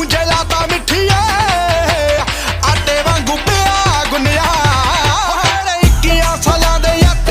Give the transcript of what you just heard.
ਉਂਝੇ ਲਾਤਾ ਮਿੱਠੀਏ ਆਟੇ ਵਾਂਗੂ ਪਿਆ ਗੁੰਨਿਆ। ਤੇਰੇ 21 ਸਾਲਾਂ ਦੇ ਯੱਤ